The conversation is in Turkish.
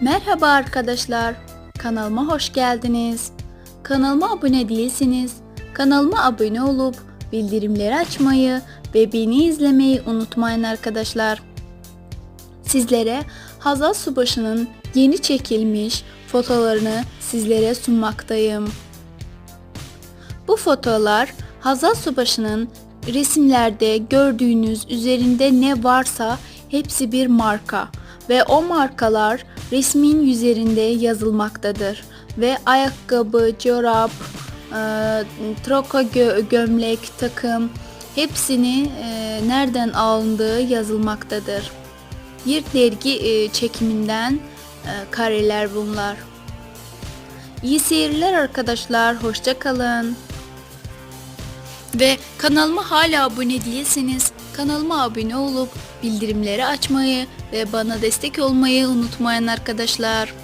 Merhaba arkadaşlar. Kanalıma hoş geldiniz. Kanalıma abone değilseniz kanalıma abone olup bildirimleri açmayı ve beni izlemeyi unutmayın arkadaşlar. Sizlere Hazal Subaşı'nın yeni çekilmiş fotolarını sizlere sunmaktayım. Bu fotolar Hazal Subaşı'nın resimlerde gördüğünüz üzerinde ne varsa hepsi bir marka ve o markalar resmin üzerinde yazılmaktadır ve ayakkabı, çorap, e, troka gö- gömlek, takım hepsini e, nereden alındığı yazılmaktadır. Bir dergi e, çekiminden e, kareler bunlar. İyi seyirler arkadaşlar, hoşça kalın. Ve kanalıma hala abone değilseniz kanalıma abone olup bildirimleri açmayı ve bana destek olmayı unutmayın arkadaşlar.